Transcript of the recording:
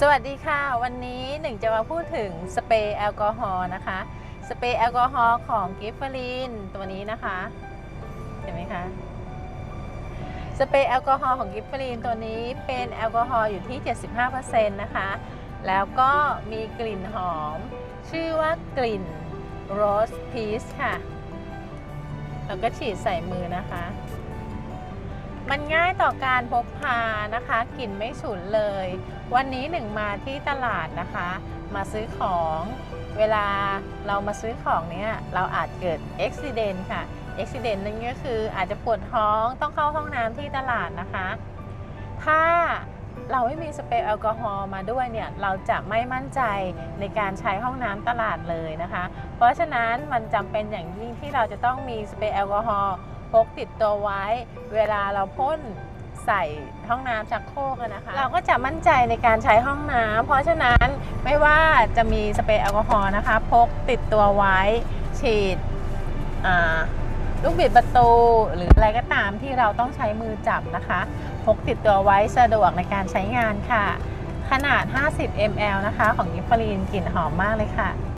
สวัสดีค่ะ วันนี้หนึ่งจะมาพูดถึงสเปรย์แอลกอฮอล์นะคะ สเปรย์แอลกอฮอล์ของกิฟเฟอรีนตัวนี้นะคะ เห็นไหมคะ สเปรย์แอลกอฮอล์ของกิฟเฟอรีนตัวนี้เป็นแอลกอฮอล์อยู่ที่ 75%นะคะ แล้วก็มีกลิ่นหอม ชื่อว่ากลิ่นโรสพีชค่ะ แล้วก็ฉีดใส่มือนะคะ มันง่ายต่อการพกพานะคะกลิ่นไม่ฉุนเลย วันนี้หนึ่งมาที่ตลาดนะคะ มาซื้อของเวลาเรามาซื้อของเนี้ยเราอาจเกิดอุบิเหตุค่ะอุบิเหตุนั่นก็คืออาจจะปวดท้องต้องเข้าห้องน้ำที่ตลาดนะคะ ถ้าเราไม่มีสเปรย์แอลกอฮอล์มาด้วยเนี่ยเราจะไม่มั่นใจในการใช้ห้องน้ำตลาดเลยนะคะ เพราะฉะนั้นมันจำเป็นอย่างยิ่งที่เราจะต้องมีสเปรย์แอลกอฮอล์ กติดตัวไว้ เวลาเราพ่นใส่ห้องน้ำชักโครกอะนะคะ เราก็จะมั่นใจในการใช้ห้องน้ำเพราะฉะนั้นไม่ว่าจะมีสเปรย์แอลกอฮอล์นะคะพกติดตัวไว้ ฉีดลูกบิดประตูหรืออะไรก็ตามที่เราต้องใช้มือจับนะคะพกติดตัวไว้สะดวกในการใช้งานค่ะ ขนาด 50 ml นะคะ ของยิปฟรีนกลิ่นหอมมากเลยค่ะ